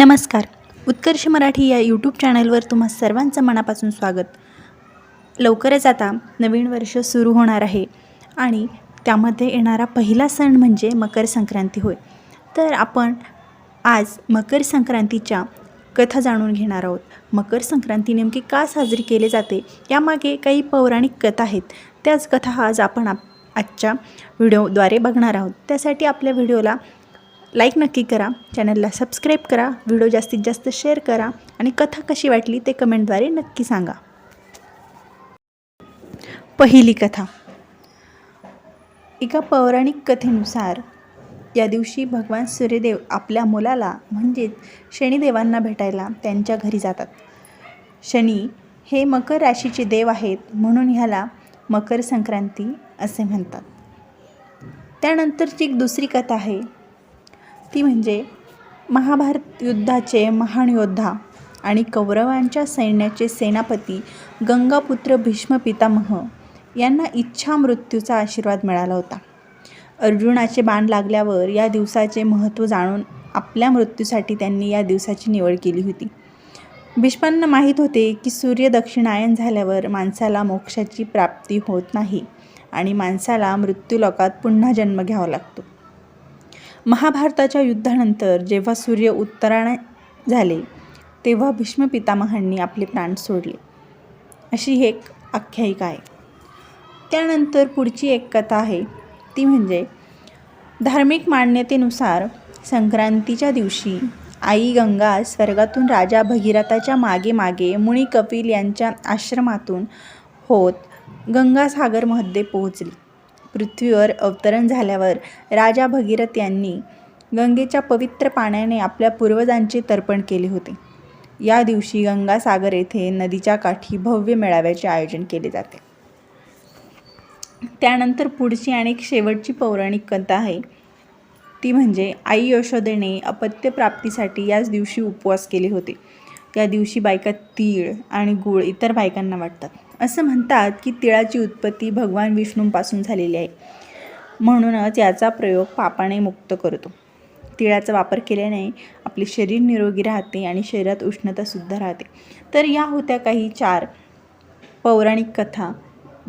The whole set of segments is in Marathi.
नमस्कार. उत्कर्ष मराठी या यूट्यूब चॅनलवर तुम्हा सर्वांचं मनापासून स्वागत. लवकरच आता नवीन वर्ष सुरू होणार आहे आणि त्यामध्ये येणारा पहिला सण म्हणजे मकर संक्रांती होय. तर आपण आज मकर संक्रांतीच्या कथा जाणून घेणार आहोत. मकर संक्रांती नेमकी का साजरी केली जाते यामागे काही पौराणिक कथा आहेत. त्याच कथा आज आपण आप आजच्या व्हिडिओद्वारे बघणार आहोत. त्यासाठी आपल्या व्हिडिओला लाईक नक्की करा. चॅनलला सबस्क्राईब करा. व्हिडिओ जास्तीत जास्त शेअर करा. आणि कथा कशी वाटली ते कमेंटद्वारे नक्की सांगा. पहिली कथा. एका पौराणिक कथेनुसार या दिवशी भगवान सूर्यदेव आपल्या मुलाला म्हणजेच शनिदेवांना भेटायला त्यांच्या घरी जातात. शनी हे मकर राशीचे देव आहेत म्हणून ह्याला मकर संक्रांती असे म्हणतात. त्यानंतरची एक दुसरी कथा आहे. ती म्हणजे महाभारत युद्धाचे महान योद्धा आणि कौरवांच्या सैन्याचे सेनापती गंगापुत्र भीष्म पितामह यांना इच्छा मृत्यूचा आशीर्वाद मिळाला होता. अर्जुनाचे बाण लागल्यावर या दिवसाचे महत्त्व जाणून आपल्या मृत्यूसाठी त्यांनी या दिवसाची निवड केली होती. भीष्मांना माहीत होते की सूर्य दक्षिणायन झाल्यावर माणसाला मोक्षाची प्राप्ती होत नाही आणि माणसाला मृत्यूलोकात पुन्हा जन्म घ्यावा लागतो. महाभारताच्या युद्धानंतर जेव्हा सूर्य उत्तरायण झाले तेव्हा भीष्म पितामहांनी आपले प्राण सोडले. अशी ही एक आख्यायिका आहे. त्यानंतर पुढची एक कथा आहे. ती म्हणजे धार्मिक मान्यतेनुसार संक्रांतीच्या दिवशी आई गंगा स्वर्गातून राजा भगीरथाच्या मागे मागे मुनी कपिल यांच्या आश्रमातून होत गंगासागरमध्ये पोहोचली. पृथ्वीवर अवतरण झाल्यावर राजा भगीरथ यांनी गंगेच्या पवित्र पाण्याने आपल्या पूर्वजांचे तर्पण केले होते. या दिवशी गंगासागर येथे नदीच्या काठी भव्य मेळाव्याचे आयोजन केले जाते. त्यानंतर पुढची आणि एक शेवटची पौराणिक कथा आहे. ती म्हणजे आई यशोदेने अपत्यप्राप्तीसाठी याच दिवशी उपवास केले होते. त्या दिवशी बायका तीळ आणि गूळ इतर बायकांना वाटतात. असं म्हणतात की तिळाची उत्पत्ती भगवान विष्णूंपासून झालेली आहे. म्हणूनच याचा प्रयोग पापाने मुक्त करतो. तिळाचा वापर केल्याने आपले शरीर निरोगी राहते आणि शरीरात उष्णतासुद्धा राहते. तर या होत्या काही चार पौराणिक कथा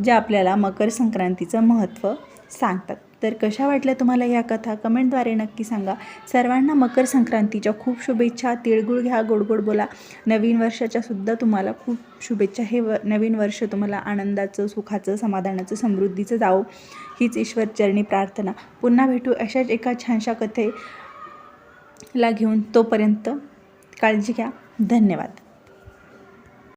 ज्या आपल्याला मकर संक्रांतीचं महत्त्व सांगतात. तर कशा वाटल्या तुम्हाला या कथा? कमेंटद्वारे नक्की सांगा. सर्वांना मकर संक्रांतीच्या खूप शुभेच्छा. तिळगुळ घ्या गोड गोड बोला. नवीन वर्षाच्या सुद्धा तुम्हाला खूप शुभेच्छा. हे व नवीन वर्ष तुम्हाला आनंदाचं सुखाचं समाधानाचं समृद्धीचं जावो. हीच ईश्वरचरणी प्रार्थना. पुन्हा भेटू अशाच एका छानशा कथेला घेऊन तोपर्यंत काळजी घ्या. धन्यवाद.